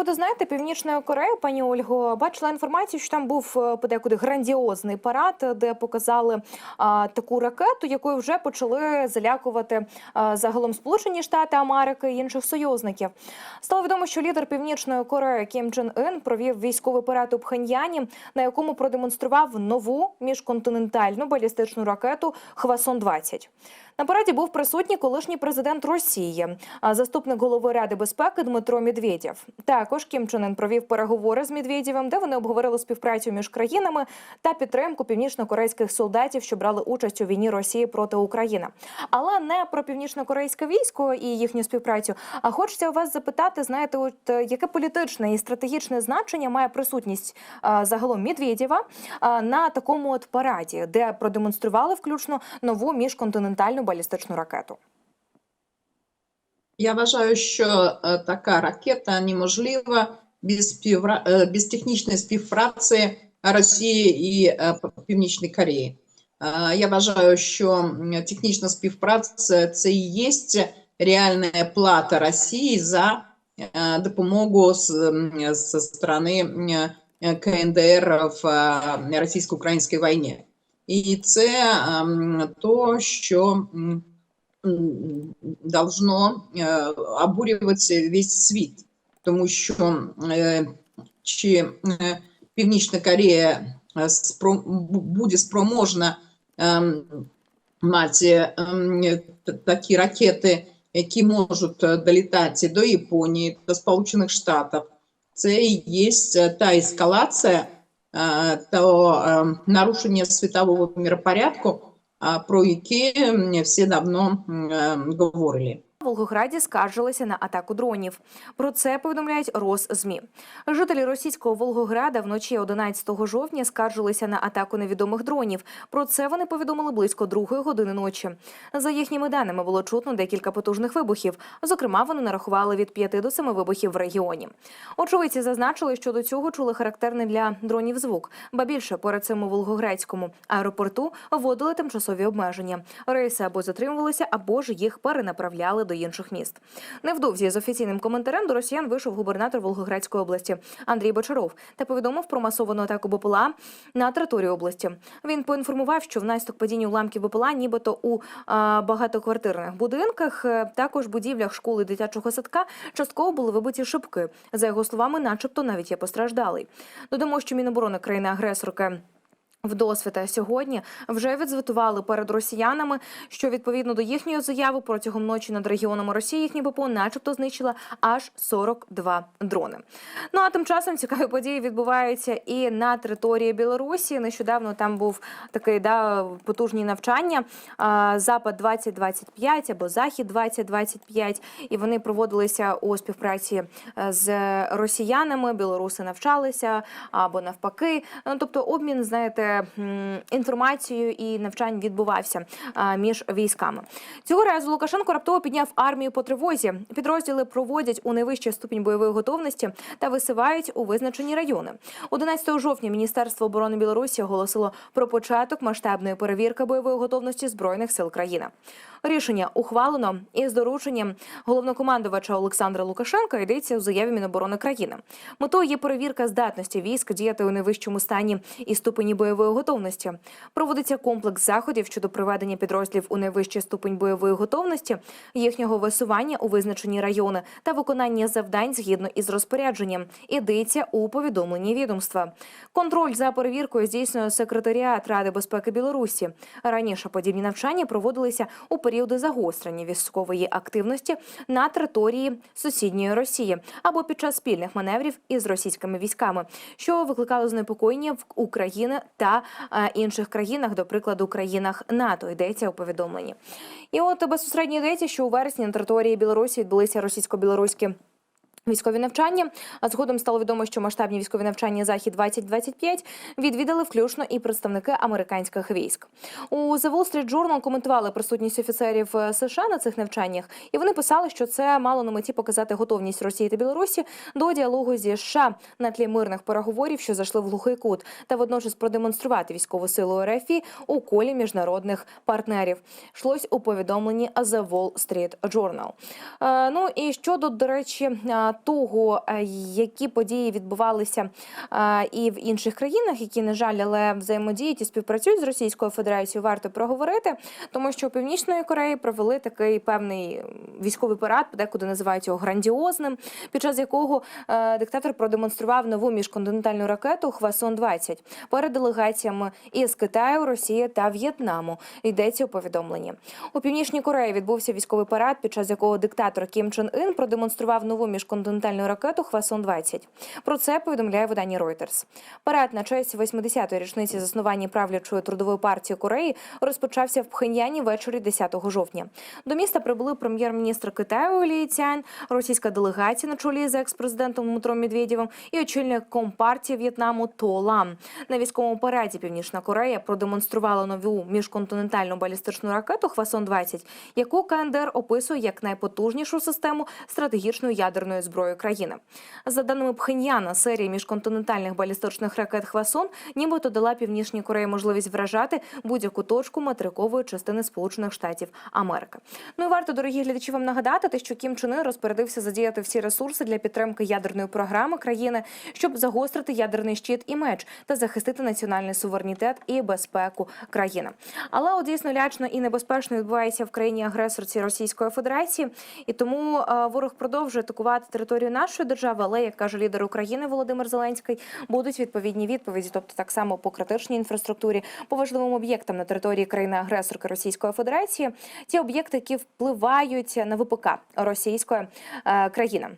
приводу знаєте північної Кореї, пані Ольго, бачила інформацію, що там був е, подекуди грандіозний парад, де показали а, таку ракету, якою вже почали залякувати а, загалом Сполучені Штати Америки і інших союзників. Стало відомо, що лідер Північної Кореї Кім Чен Ін провів військовий парад у Пхеньяні, на якому продемонстрував нову міжконтинентальну балістичну ракету Хвасон 20 на параді був присутній колишній президент Росії, заступник голови ради безпеки Дмитро Медведєв. Також Кім Чен Ын провів переговори з Медведєвим, де вони обговорили співпрацю між країнами та підтримку північно-корейських солдатів, що брали участь у війні Росії проти України. Але не про північно-корейське військо і їхню співпрацю. А хочеться у вас запитати, знаєте, от е, яке політичне і стратегічне значення має присутність загалом Медведєва на такому от параді, де продемонстрували включно нову міжконтинентальну балістичну ракету. Я вважаю, що е, така ракета неможлива без, співра... е, без технічної співпраці Росії і е, Північної Кореї. Е, Я вважаю, що м, технічна співпраця це і є реальна плата Росії за е, допомогу з, м, зі сторони м, е, КНДР в е, російсько-українській війні. І це ем, то, що м, м, должно е, обурювати весь світ, тому що е, чи е, Північна Корея е, спро- бу- буде спроможна ем, мати ем, т- такі ракети, які можуть е, долітати до Японії, до Сполучених Штатів. Це і є е, та ескалація, е, То нарушення світового міропорядку, про які всі давно говорили. Волгограді скаржилися на атаку дронів. Про це повідомляють Росзмі. Жителі російського Волгограда вночі 11 жовтня скаржилися на атаку невідомих дронів. Про це вони повідомили близько другої години ночі. За їхніми даними було чутно декілька потужних вибухів. Зокрема, вони нарахували від 5 до 7 вибухів в регіоні. Очевидці зазначили, що до цього чули характерний для дронів звук. Ба більше перед цим у Волгоградському аеропорту вводили тимчасові обмеження. Рейси або затримувалися, або ж їх перенаправляли до інших міст. Невдовзі з офіційним коментарем до росіян вийшов губернатор Волгоградської області Андрій Бочаров та повідомив про масовану атаку БПЛА на території області. Він поінформував, що внаслідок падіння уламків БПЛА, нібито у а, багатоквартирних будинках, е, також будівлях школи дитячого садка, частково були вибиті шибки. За його словами, начебто навіть є постраждалий. Додамо, що Міноборони країни-агресорки. Вдосвіта сьогодні вже відзвітували перед росіянами, що відповідно до їхньої заяви протягом ночі над регіонами Росії їхні ППО начебто знищила аж 42 дрони. Ну а тим часом цікаві події відбуваються і на території Білорусі. Нещодавно там був такий да потужні навчання Запад 2025 або Захід 2025 і вони проводилися у співпраці е, з росіянами. Білоруси навчалися або навпаки. Ну тобто обмін, знаєте, інформацією і навчань відбувався між військами. Цього разу Лукашенко раптово підняв армію по тривозі. Підрозділи проводять у найвищий ступінь бойової готовності та висивають у визначені райони. 11 жовтня Міністерство оборони Білорусі оголосило про початок масштабної перевірки бойової готовності збройних сил країни. Рішення ухвалено із дорученням головнокомандувача Олександра Лукашенка йдеться у заяві Міноборони країни. Метою є перевірка здатності військ діяти у найвищому стані і ступені бойової готовності. Проводиться комплекс заходів щодо приведення підрозділів у найвищий ступень бойової готовності, їхнього висування у визначені райони та виконання завдань згідно із розпорядженням. Ідеться у повідомленні відомства. Контроль за перевіркою здійснює секретаріат Ради безпеки Білорусі. Раніше подібні навчання проводилися у періоди загострення військової активності на території сусідньої Росії або під час спільних маневрів із російськими військами, що викликало занепокоєння в України та е, інших країнах, до прикладу, країнах НАТО. Йдеться у повідомленні. І от безпосередньо йдеться, що у вересні на території Білорусі відбулися російсько-білоруські. Військові навчання, а згодом стало відомо, що масштабні військові навчання захід 2025 відвідали включно і представники американських військ. У The Wall Street Journal коментували присутність офіцерів е, США на цих навчаннях, і вони писали, що це мало на меті показати готовність Росії та Білорусі до діалогу зі США на тлі мирних переговорів, що зайшли в глухий кут, та водночас продемонструвати військову силу РФ у колі міжнародних партнерів. Йшлось у повідомленні The Wall Street Journal. Е, Ну і щодо, до речі, е, того, е, які події відбувалися е, і в інших країнах, які на жаль, але взаємодіють і співпрацюють з Російською Федерацією, варто проговорити, тому що у Північної Кореї провели такий певний військовий парад, подекуди називають його грандіозним, під час якого е, диктатор продемонстрував нову міжконтинентальну ракету Хвасон 20 перед делегаціями із Китаю, Росії та В'єтнаму. Йдеться у повідомленні. У північній Кореї відбувся військовий парад, під час якого диктатор Кім Чен Ін продемонстрував нову міжконтинентальну ракету Хвасон 20 Про це повідомляє видання Reuters. Парад на честь 80-ї річниці заснування правлячої трудової партії Кореї розпочався в Пхеньяні ввечері 10 жовтня. До міста прибули прем'єр-міністр Китаю Лі Цянь, російська делегація на чолі з екс-президентом Дмитром Медведєвим і очільник компартії В'єтнаму То Лам. На військовому параді Північна Корея продемонструвала нову міжконтинентальну балістичну ракету Хвасон 20 яку КНДР описує як найпотужнішу систему стратегічної ядерної зброї країни. За даними Пхеньяна, серія міжконтинентальних балістичних ракет Хвасон нібито дала Північній Кореї можливість вражати будь-яку точку материкової частини Сполучених Штатів Америки. Ну і варто, дорогі глядачі, вам нагадати, те, що Кім Чен Ын розпорядився задіяти всі ресурси для підтримки ядерної програми країни, щоб загострити ядерний щит і меч та захистити національний суверенітет і безпеку країни. Але от дійсно лячно і небезпечно відбувається в країні агресорці Російської Федерації, і тому е, ворог продовжує атакувати територію нашої держави. Але як каже лідер України Володимир Зеленський, будуть відповідні відповіді, тобто так само по критичній інфраструктурі, по важливим об'єктам на території країни-агресорки Російської Федерації, ті об'єкти, які впливають на ВПК Російської е, країни.